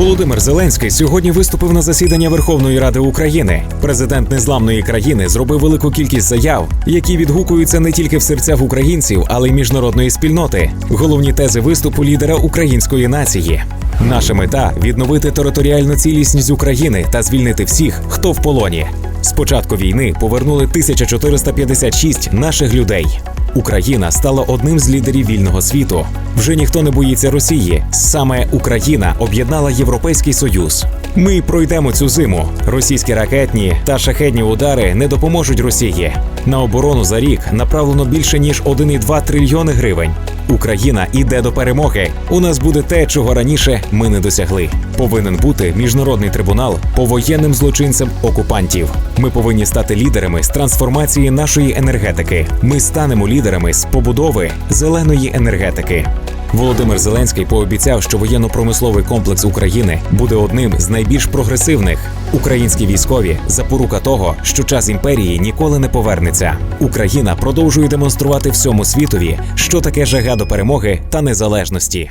Володимир Зеленський сьогодні виступив на засідання Верховної Ради України. Президент незламної країни зробив велику кількість заяв, які відгукуються не тільки в серцях українців, але й міжнародної спільноти. Головні тези виступу лідера української нації. Наша мета відновити територіальну цілісність України та звільнити всіх, хто в полоні. З початку війни повернули 1456 наших людей. Україна стала одним з лідерів вільного світу. Вже ніхто не боїться Росії. Саме Україна об'єднала Європейський Союз. Ми пройдемо цю зиму. Російські ракетні та шахетні удари не допоможуть Росії. На оборону за рік направлено більше ніж 1,2 трильйони гривень. Україна іде до перемоги. У нас буде те, чого раніше ми не досягли. Повинен бути міжнародний трибунал по воєнним злочинцям окупантів. Ми повинні стати лідерами з трансформації нашої енергетики. Ми станемо лідерами з побудови зеленої енергетики. Володимир Зеленський пообіцяв, що воєнно-промисловий комплекс України буде одним з найбільш прогресивних. Українські військові запорука того, що час імперії ніколи не повернеться. Україна продовжує демонструвати всьому світові, що таке жага до перемоги та незалежності.